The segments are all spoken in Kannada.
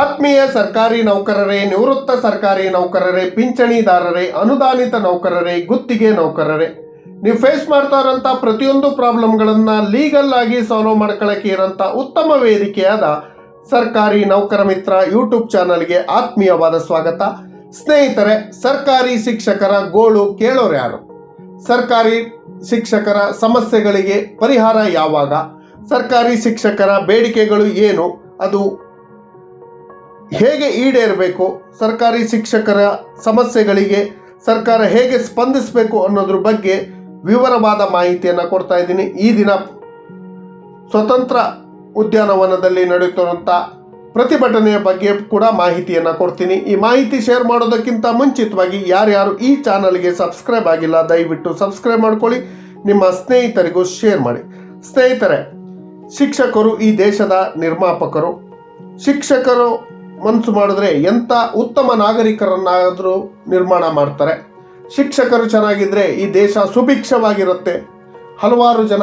ಆತ್ಮೀಯ ಸರ್ಕಾರಿ ನೌಕರರೇ, ನಿವೃತ್ತ ಸರ್ಕಾರಿ ನೌಕರರೇ, ಪಿಂಚಣಿದಾರರೇ, ಅನುದಾನಿತ ನೌಕರರೇ, ಗುತ್ತಿಗೆ ನೌಕರರೇ. ನೀವು ಫೇಸ್ ಮಾಡ್ತಾ ಇರೋಂಥ ಪ್ರತಿಯೊಂದು ಪ್ರಾಬ್ಲಮ್ಗಳನ್ನು ಲೀಗಲ್ ಆಗಿ ಸಾಲ್ವ್ ಮಾಡ್ಕೊಳ್ಳೋಕೆ ಇರೋಂಥ ಉತ್ತಮ ವೇದಿಕೆಯಾದ ಸರ್ಕಾರಿ ನೌಕರ ಮಿತ್ರ ಯೂಟ್ಯೂಬ್ ಚಾನಲ್ಗೆ ಆತ್ಮೀಯವಾದ ಸ್ವಾಗತ. ಸ್ನೇಹಿತರೆ, ಸರ್ಕಾರಿ ಶಿಕ್ಷಕರ ಗೋಳು ಕೇಳೋರು ಯಾರು? ಸರ್ಕಾರಿ ಶಿಕ್ಷಕರ ಸಮಸ್ಯೆಗಳಿಗೆ ಪರಿಹಾರ ಯಾವಾಗ? ಸರ್ಕಾರಿ ಶಿಕ್ಷಕರ ಬೇಡಿಕೆಗಳು ಏನು? ಅದು ಹೇಗೆ ಈಡೇರಬೇಕು, ಸರ್ಕಾರಿ ಶಿಕ್ಷಕರ ಸಮಸ್ಯೆಗಳಿಗೆ ಸರ್ಕಾರ ಹೇಗೆ ಸ್ಪಂದಿಸಬೇಕು ಅನ್ನೋದ್ರ ಬಗ್ಗೆ ವಿವರವಾದ ಮಾಹಿತಿಯನ್ನು ಕೊಡ್ತಾ ಇದ್ದೀನಿ. ಈ ದಿನ ಸ್ವತಂತ್ರ ಉದ್ಯಾನವನದಲ್ಲಿ ನಡೆಯುತ್ತಿರುವಂಥ ಪ್ರತಿಭಟನೆಯ ಬಗ್ಗೆ ಕೂಡ ಮಾಹಿತಿಯನ್ನು ಕೊಡ್ತೀನಿ. ಈ ಮಾಹಿತಿ ಶೇರ್ ಮಾಡೋದಕ್ಕಿಂತ ಮುಂಚಿತವಾಗಿ ಯಾರ್ಯಾರು ಈ ಚಾನಲ್ಗೆ ಸಬ್ಸ್ಕ್ರೈಬ್ ಆಗಿಲ್ಲ, ದಯವಿಟ್ಟು ಸಬ್ಸ್ಕ್ರೈಬ್ ಮಾಡ್ಕೊಳ್ಳಿ. ನಿಮ್ಮ ಸ್ನೇಹಿತರಿಗೂ ಶೇರ್ ಮಾಡಿ. ಸ್ನೇಹಿತರೆ, ಶಿಕ್ಷಕರು ಈ ದೇಶದ ನಿರ್ಮಾಪಕರು. ಶಿಕ್ಷಕರು ಮನಸ್ಸು ಮಾಡಿದ್ರೆ ಎಂಥ ಉತ್ತಮ ನಾಗರಿಕರನ್ನಾದರೂ ನಿರ್ಮಾಣ ಮಾಡ್ತಾರೆ. ಶಿಕ್ಷಕರು ಚೆನ್ನಾಗಿದ್ದರೆ ಈ ದೇಶ ಸುಭಿಕ್ಷವಾಗಿರುತ್ತೆ. ಹಲವಾರು ಜನ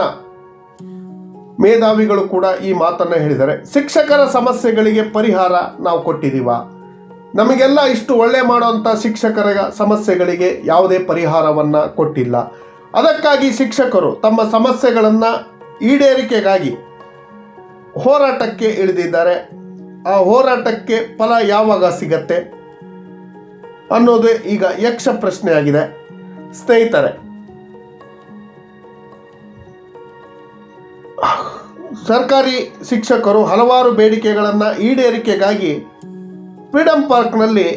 ಮೇಧಾವಿಗಳು ಕೂಡ ಈ ಮಾತನ್ನು ಹೇಳಿದ್ದಾರೆ. ಶಿಕ್ಷಕರ ಸಮಸ್ಯೆಗಳಿಗೆ ಪರಿಹಾರ ನಾವು ಕೊಟ್ಟಿದ್ದೀವ. ನಮಗೆಲ್ಲ ಇಷ್ಟು ಒಳ್ಳೆ ಮಾಡುವಂಥ ಶಿಕ್ಷಕರ ಸಮಸ್ಯೆಗಳಿಗೆ ಯಾವುದೇ ಪರಿಹಾರವನ್ನು ಕೊಟ್ಟಿಲ್ಲ. ಅದಕ್ಕಾಗಿ ಶಿಕ್ಷಕರು ತಮ್ಮ ಸಮಸ್ಯೆಗಳನ್ನು ಈಡೇರಿಕೆಗಾಗಿ ಹೋರಾಟಕ್ಕೆ ಇಳಿದಿದ್ದಾರೆ. ಆ ಹೋರಾಟಕ್ಕೆ ಫಲ ಯಾವಾಗ ಸಿಗತ್ತೆ ಅನ್ನೋದೇ ಈಗ ಯಕ್ಷ ಪ್ರಶ್ನೆಯಾಗಿದೆ. ಸ್ನೇಹಿತರೆ, ಸರ್ಕಾರಿ ಶಿಕ್ಷಕರು ಹಲವಾರು ಬೇಡಿಕೆಗಳನ್ನು ಈಡೇರಿಕೆಗಾಗಿ ಫ್ರೀಡಂ ಪಾರ್ಕ್ನಲ್ಲಿ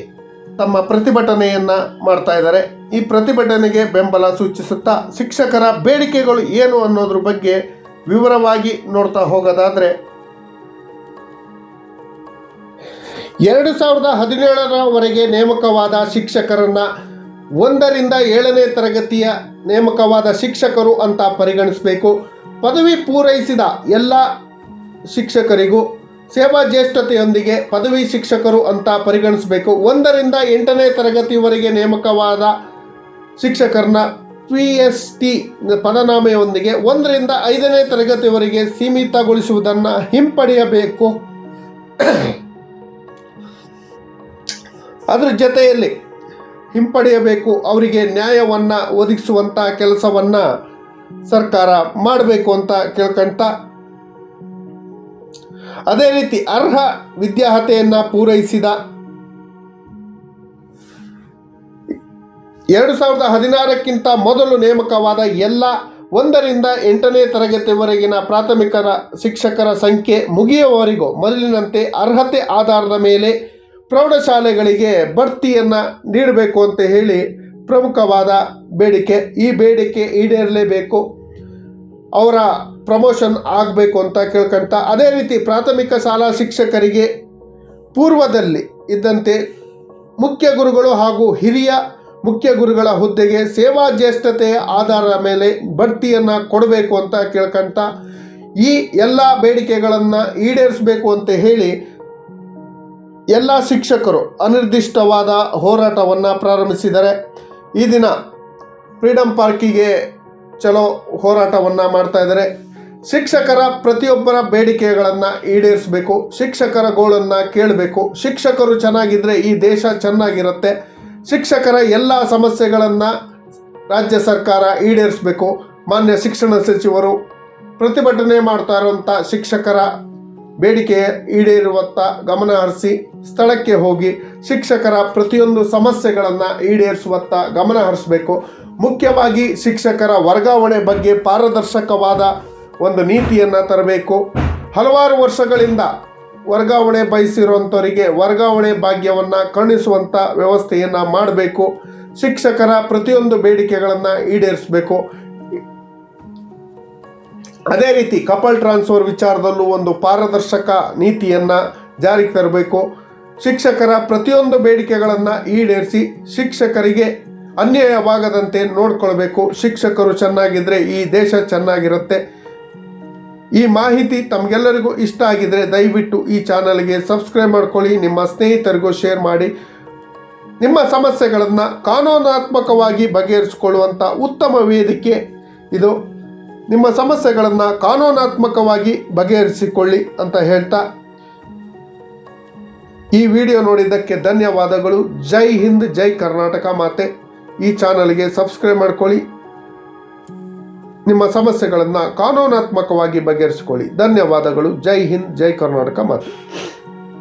ತಮ್ಮ ಪ್ರತಿಭಟನೆಯನ್ನು ಮಾಡ್ತಾ ಇದ್ದಾರೆ. ಈ ಪ್ರತಿಭಟನೆಗೆ ಬೆಂಬಲ ಸೂಚಿಸುತ್ತಾ ಶಿಕ್ಷಕರ ಬೇಡಿಕೆಗಳು ಏನು ಅನ್ನೋದ್ರ ಬಗ್ಗೆ ವಿವರವಾಗಿ ನೋಡ್ತಾ ಹೋಗೋದಾದರೆ ಎರಡು ಸಾವಿರದ ಹದಿನೇಳರವರೆಗೆ ನೇಮಕವಾದ ಶಿಕ್ಷಕರನ್ನು ಒಂದರಿಂದ ಏಳನೇ ತರಗತಿಯ ನೇಮಕವಾದ ಶಿಕ್ಷಕರು ಅಂತ ಪರಿಗಣಿಸಬೇಕು. ಪದವಿ ಪೂರೈಸಿದ ಎಲ್ಲ ಶಿಕ್ಷಕರಿಗೂ ಸೇವಾ ಜ್ಯೇಷ್ಠತೆಯೊಂದಿಗೆ ಪದವಿ ಶಿಕ್ಷಕರು ಅಂತ ಪರಿಗಣಿಸಬೇಕು. ಒಂದರಿಂದ ಎಂಟನೇ ತರಗತಿವರೆಗೆ ನೇಮಕವಾದ ಶಿಕ್ಷಕರನ್ನ ಪಿ ಎಸ್ ಟಿ ಪದನಾಮೆಯೊಂದಿಗೆ ಒಂದರಿಂದ ಐದನೇ ತರಗತಿವರೆಗೆ ಸೀಮಿತಗೊಳಿಸುವುದನ್ನು ಹಿಂಪಡೆಯಬೇಕು. ಅದರ ಜೊತೆಯಲ್ಲಿ ಹಿಂಪಡೆಯಬೇಕು, ಅವರಿಗೆ ನ್ಯಾಯವನ್ನು ಒದಗಿಸುವಂಥ ಕೆಲಸವನ್ನು ಸರ್ಕಾರ ಮಾಡಬೇಕು ಅಂತ ಕೇಳ್ಕೊಳ್ತಾ ಅದೇ ರೀತಿ ಅರ್ಹ ವಿದ್ಯಾರ್ಹತೆಯನ್ನು ಪೂರೈಸಿದ ಎರಡು ಸಾವಿರದ ಹದಿನಾರಕ್ಕಿಂತ ಮೊದಲು ನೇಮಕವಾದ ಎಲ್ಲ ಒಂದರಿಂದ ಎಂಟನೇ ತರಗತಿವರೆಗಿನ ಪ್ರಾಥಮಿಕರ ಶಿಕ್ಷಕರ ಸಂಖ್ಯೆ ಮುಗಿಯುವವರೆಗೂ, ಮೊದಲಿನಂತೆ ಅರ್ಹತೆ ಆಧಾರದ ಮೇಲೆ ಪ್ರೌಢಶಾಲೆಗಳಿಗೆ ಬಡ್ತಿಯನ್ನು ನೀಡಬೇಕು ಅಂತ ಹೇಳಿ ಪ್ರಮುಖವಾದ ಬೇಡಿಕೆ. ಈ ಬೇಡಿಕೆ ಈಡೇರಲೇಬೇಕು. ಅವರ ಪ್ರಮೋಷನ್ ಆಗಬೇಕು ಅಂತ ಕೇಳ್ಕೊಂತ. ಅದೇ ರೀತಿ ಪ್ರಾಥಮಿಕ ಶಾಲಾ ಶಿಕ್ಷಕರಿಗೆ ಪೂರ್ವದಲ್ಲಿ ಇದ್ದಂತೆ ಮುಖ್ಯ ಗುರುಗಳು ಹಾಗೂ ಹಿರಿಯ ಮುಖ್ಯ ಗುರುಗಳ ಹುದ್ದೆಗೆ ಸೇವಾ ಜ್ಯೇಷ್ಠತೆಯ ಆಧಾರದ ಮೇಲೆ ಬಡ್ತಿಯನ್ನು ಕೊಡಬೇಕು ಅಂತ ಕೇಳ್ಕೊಂತ ಈ ಎಲ್ಲ ಬೇಡಿಕೆಗಳನ್ನು ಈಡೇರಿಸಬೇಕು ಅಂತ ಹೇಳಿ ಎಲ್ಲ ಶಿಕ್ಷಕರು ಅನಿರ್ದಿಷ್ಟವಾದ ಹೋರಾಟವನ್ನು ಪ್ರಾರಂಭಿಸಿದ್ದಾರೆ ಈ ದಿನ ಫ್ರೀಡಂ ಪಾರ್ಕಿಗೆ ಚಲೋ ಹೋರಾಟವನ್ನು ಮಾಡ್ತಾ ಇದ್ದಾರೆ. ಶಿಕ್ಷಕರ ಪ್ರತಿಯೊಬ್ಬರ ಬೇಡಿಕೆಗಳನ್ನು ಈಡೇರಿಸಬೇಕು, ಶಿಕ್ಷಕರ ಗೋಳನ್ನು ಕೇಳಬೇಕು, ಶಿಕ್ಷಕರು ಚೆನ್ನಾಗಿದ್ದರೆ ಈ ದೇಶ ಚೆನ್ನಾಗಿರುತ್ತೆ, ಶಿಕ್ಷಕರ ಎಲ್ಲ ಸಮಸ್ಯೆಗಳನ್ನು ರಾಜ್ಯ ಸರ್ಕಾರ ಈಡೇರಿಸಬೇಕು, ಮಾನ್ಯ ಶಿಕ್ಷಣ ಸಚಿವರು ಪ್ರತಿಭಟನೆ ಮಾಡ್ತಾ ಇರುವಂಥ ಶಿಕ್ಷಕರ ಬೇಡಿಕೆ ಈಡೇರುವತ್ತ ಗಮನ ಹರಿಸಿ ಸ್ಥಳಕ್ಕೆ ಹೋಗಿ ಶಿಕ್ಷಕರ ಪ್ರತಿಯೊಂದು ಸಮಸ್ಯೆಗಳನ್ನು ಈಡೇರಿಸುವತ್ತ ಗಮನ ಹರಿಸಬೇಕು. ಮುಖ್ಯವಾಗಿ ಶಿಕ್ಷಕರ ವರ್ಗಾವಣೆ ಬಗ್ಗೆ ಪಾರದರ್ಶಕವಾದ ಒಂದು ನೀತಿಯನ್ನು ತರಬೇಕು. ಹಲವಾರು ವರ್ಷಗಳಿಂದ ವರ್ಗಾವಣೆ ಬಯಸಿರುವಂಥವರಿಗೆ ವರ್ಗಾವಣೆ ಭಾಗ್ಯವನ್ನು ಕರುಣಿಸುವಂಥ ವ್ಯವಸ್ಥೆಯನ್ನು ಮಾಡಬೇಕು. ಶಿಕ್ಷಕರ ಪ್ರತಿಯೊಂದು ಬೇಡಿಕೆಗಳನ್ನು ಈಡೇರಿಸಬೇಕು. ಅದೇ ರೀತಿ ಕಪಲ್ ಟ್ರಾನ್ಸ್ಫರ್ ವಿಚಾರದಲ್ಲೂ ಒಂದು ಪಾರದರ್ಶಕ ನೀತಿಯನ್ನು ಜಾರಿಗೆ ತರಬೇಕು. ಶಿಕ್ಷಕರ ಪ್ರತಿಯೊಂದು ಬೇಡಿಕೆಗಳನ್ನು ಈಡೇರಿಸಿ ಶಿಕ್ಷಕರಿಗೆ ಅನ್ಯಾಯವಾಗದಂತೆ ನೋಡ್ಕೊಳ್ಬೇಕು. ಶಿಕ್ಷಕರು ಚೆನ್ನಾಗಿದ್ದರೆ ಈ ದೇಶ ಚೆನ್ನಾಗಿರುತ್ತೆ. ಈ ಮಾಹಿತಿ ತಮಗೆಲ್ಲರಿಗೂ ಇಷ್ಟ ಆಗಿದ್ರೆ ದಯವಿಟ್ಟು ಈ ಚಾನಲ್ಗೆ ಸಬ್ಸ್ಕ್ರೈಬ್ ಮಾಡ್ಕೊಳ್ಳಿ. ನಿಮ್ಮ ಸ್ನೇಹಿತರಿಗೂ ಶೇರ್ ಮಾಡಿ. ನಿಮ್ಮ ಸಮಸ್ಯೆಗಳನ್ನು ಕಾನೂನಾತ್ಮಕವಾಗಿ ಬಗೆಹರಿಸಿಕೊಳ್ಳುವಂಥ ಉತ್ತಮ ವೇದಿಕೆ ಇದು. ನಿಮ್ಮ ಸಮಸ್ಯೆಗಳನ್ನು ಕಾನೂನಾತ್ಮಕವಾಗಿ ಬಗೆಹರಿಸಿಕೊಳ್ಳಿ ಅಂತ ಹೇಳ್ತಾ ಈ ವಿಡಿಯೋ ನೋಡಿದ್ದಕ್ಕೆ ಧನ್ಯವಾದಗಳು. ಜೈ ಹಿಂದ್, ಜೈ ಕರ್ನಾಟಕ ಮಾತೆ. ಈ ಚಾನಲ್ಗೆ ಸಬ್ಸ್ಕ್ರೈಬ್ ಮಾಡ್ಕೊಳ್ಳಿ. ನಿಮ್ಮ ಸಮಸ್ಯೆಗಳನ್ನು ಕಾನೂನಾತ್ಮಕವಾಗಿ ಬಗೆಹರಿಸಿಕೊಳ್ಳಿ. ಧನ್ಯವಾದಗಳು. ಜೈ ಹಿಂದ್, ಜೈ ಕರ್ನಾಟಕ ಮಾತೆ.